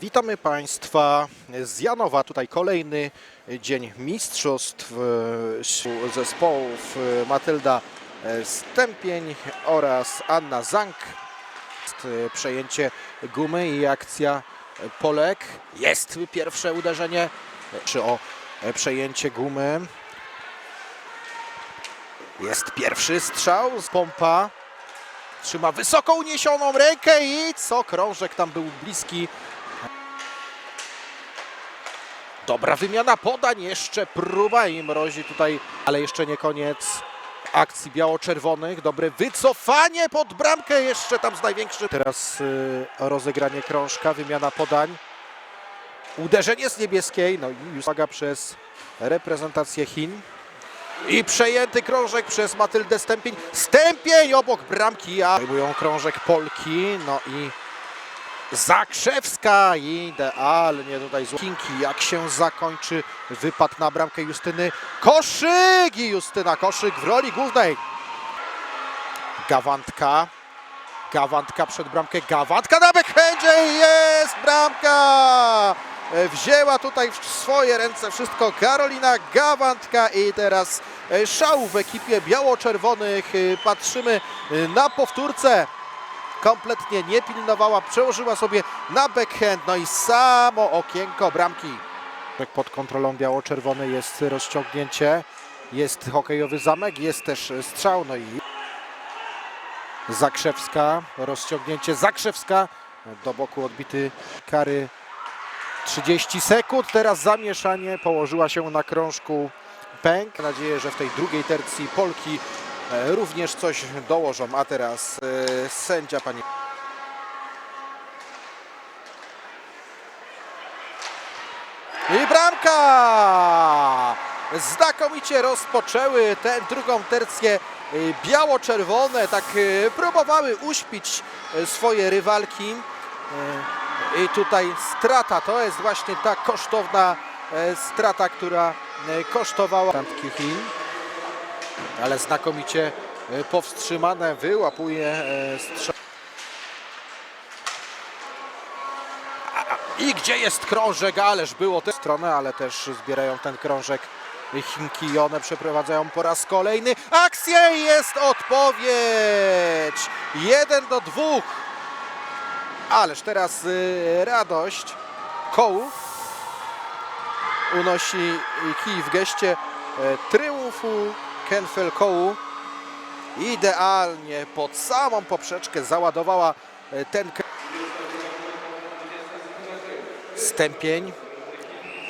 Witamy Państwa z Janowa. Tutaj kolejny dzień mistrzostw e, zespołów e, Matylda e, Stępień oraz Anna Zank. Przejęcie gumy i akcja Polek. Jest pierwsze uderzenie czy o przejęcie gumy. Jest pierwszy strzał z pompa. Trzyma wysoko uniesioną rękę i co krążek tam był bliski. Dobra wymiana podań, jeszcze próba i mrozi tutaj, ale jeszcze nie koniec akcji biało-czerwonych. Dobre wycofanie pod bramkę, jeszcze tam z największym. Teraz y, rozegranie krążka, wymiana podań. Uderzenie z niebieskiej, no i uwaga przez reprezentację Chin. I przejęty krążek przez Matyldę Stępień. Stępień obok bramki, a zajmują krążek Polki. No i Zakrzewska idealnie tutaj z Kinki. Jak się zakończy wypad na bramkę Justyny Koszyk i Justyna Koszyk w roli głównej. Gawantka. Gawantka przed bramkę. Gawantka na backhandzie i jest bramka! Wzięła tutaj w swoje ręce wszystko Karolina Gawantka i teraz szał w ekipie biało-czerwonych. Patrzymy na powtórce kompletnie nie pilnowała, przełożyła sobie na backhand, no i samo okienko bramki. Pod kontrolą biało-czerwonej jest rozciągnięcie, jest hokejowy zamek, jest też strzał, no i Zakrzewska, rozciągnięcie Zakrzewska, do boku odbity kary 30 sekund, teraz zamieszanie, położyła się na krążku pęk. Mam nadzieję, że w tej drugiej tercji Polki również coś dołożą, a teraz e, sędzia pani I bramka! Znakomicie rozpoczęły tę drugą tercję y, biało-czerwone. Tak próbowały uśpić swoje rywalki. I tutaj strata, to jest właśnie ta kosztowna strata, która kosztowała Chin. Ale znakomicie y, powstrzymane, wyłapuje y, strzał. I gdzie jest krążek? Ależ było tę stronę, ale też zbierają ten krążek Chinki i one przeprowadzają po raz kolejny akcję i jest odpowiedź! Jeden do dwóch. Ależ teraz y, radość. Kołów unosi kij w geście e, triumfu Kenfel Kołu. Idealnie pod samą poprzeczkę załadowała e, ten stępień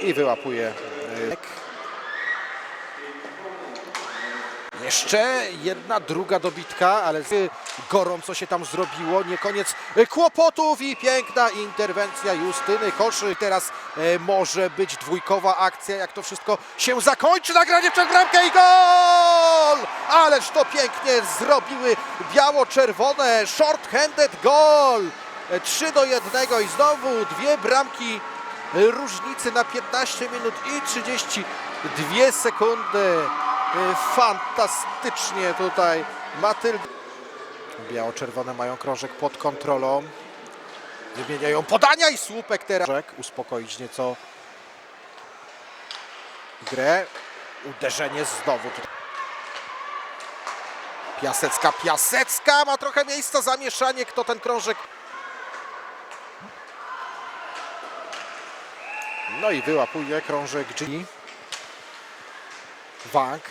i wyłapuje y, jeszcze jedna, druga dobitka, ale gorąco się tam zrobiło. Nie koniec kłopotów i piękna interwencja Justyny Koszy. Teraz y, może być dwójkowa akcja, jak to wszystko się zakończy. Nagranie przed bramkę i gol! Ależ to pięknie zrobiły biało-czerwone. Short-handed gol! 3 do 1 i znowu dwie bramki różnicy na 15 minut i 32 sekundy. Y, Fantastycznie tutaj Matylda. Biało-czerwone mają krążek pod kontrolą. Wymieniają podania i słupek teraz. Uspokoić nieco grę. Uderzenie znowu. Piasecka, Piasecka ma trochę miejsca, zamieszanie. Kto ten krążek No i wyłapuje krążek G. Wank.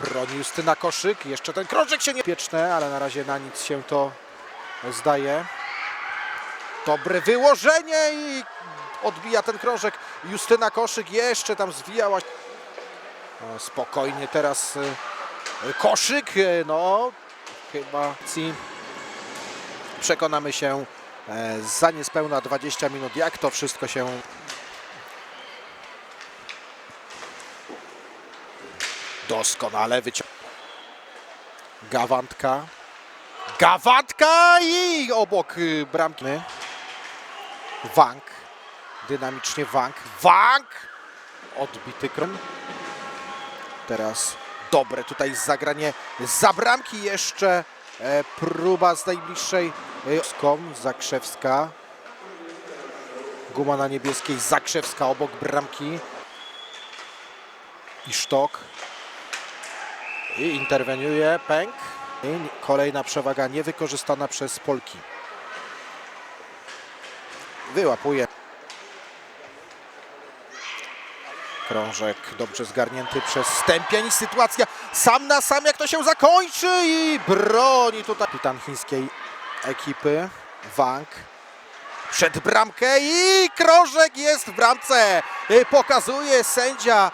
Broni Justyna Koszyk. Jeszcze ten krążek się nie pieczne, ale na razie na nic się to zdaje. Dobre wyłożenie i odbija ten krążek. Justyna Koszyk jeszcze tam zwijała. Spokojnie teraz y, Koszyk. y, No, chyba przekonamy się e, za niespełna 20 minut, jak to wszystko się doskonale wyciąga. Gawantka. Gawantka i obok y, bramki. Wank. Dynamicznie Wank. Wank! Odbity kron. Teraz dobre tutaj zagranie za bramki jeszcze. E, próba z najbliższej. e, Skom, Zakrzewska. Guma na niebieskiej, Zakrzewska obok bramki. I Sztok. I interweniuje Pęk. I kolejna przewaga niewykorzystana przez Polki. Wyłapuje. Krążek dobrze zgarnięty przez Stępień. Sytuacja sam na sam, jak to się zakończy i broni tutaj kapitan chińskiej ekipy Wang. Przed bramkę i krążek jest w bramce. Y, Pokazuje sędzia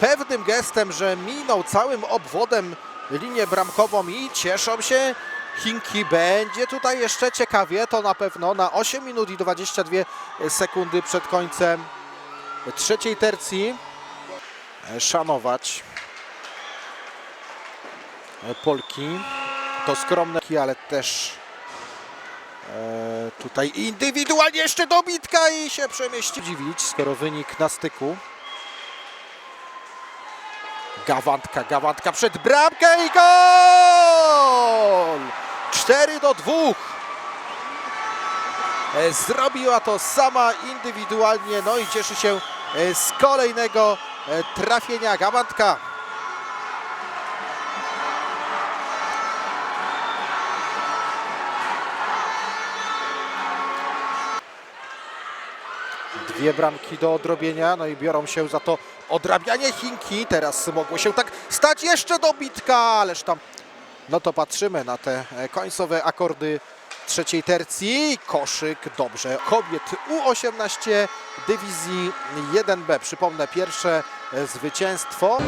pewnym gestem, że minął całym obwodem linię bramkową i cieszą się Chinki. Będzie tutaj jeszcze ciekawie, to na pewno na 8 minut i 22 sekundy przed końcem trzeciej tercji szanować Polki. To skromne, ale też e, tutaj indywidualnie jeszcze dobitka i się przemieści. Dziwić, skoro wynik na styku. Gawantka, Gawantka przed bramkę i gol! 4 do 2. E, Zrobiła to sama indywidualnie, no i cieszy się e, z kolejnego e, trafienia Gawantka. Dwie bramki do odrobienia, no i biorą się za to odrabianie Chinki. Teraz mogło się tak stać jeszcze dobitka, ależ tam... No to patrzymy na te e, końcowe akordy trzeciej tercji. Koszyk, dobrze. Kobiet U18 dywizji 1B. Przypomnę, pierwsze e, zwycięstwo.